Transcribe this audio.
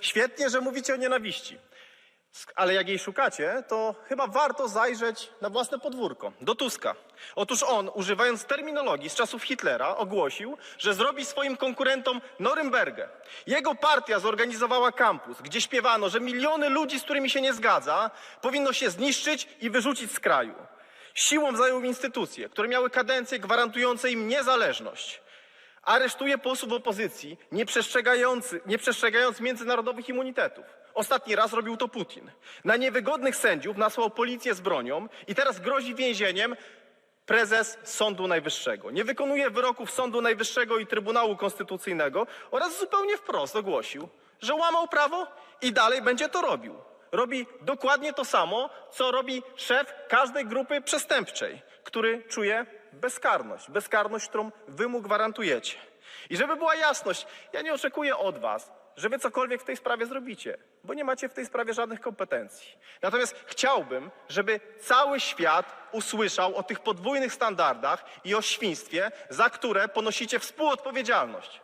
Świetnie, że mówicie o nienawiści. Ale jak jej szukacie, to chyba warto zajrzeć na własne podwórko, do Tuska. Otóż on, używając terminologii z czasów Hitlera, ogłosił, że zrobi swoim konkurentom Norymbergę. Jego partia zorganizowała kampus, gdzie śpiewano, że miliony ludzi, z którymi się nie zgadza, powinno się zniszczyć i wyrzucić z kraju. Siłą zajął instytucje, które miały kadencje gwarantujące im niezależność. Aresztuje posłów opozycji, nie, przestrzegający, nie przestrzegając międzynarodowych immunitetów. Ostatni raz robił to Putin. Na niewygodnych sędziów nasłał policję z bronią i teraz grozi więzieniem prezes Sądu Najwyższego. Nie wykonuje wyroków Sądu Najwyższego i Trybunału Konstytucyjnego oraz zupełnie wprost ogłosił, że łamał prawo i dalej będzie to robił. Robi dokładnie to samo, co robi szef każdej grupy przestępczej, który czuje bezkarność. Bezkarność, którą wy mu gwarantujecie. I żeby była jasność, ja nie oczekuję od was, że wy cokolwiek w tej sprawie zrobicie, bo nie macie w tej sprawie żadnych kompetencji. Natomiast chciałbym, żeby cały świat usłyszał o tych podwójnych standardach i o świństwie, za które ponosicie współodpowiedzialność.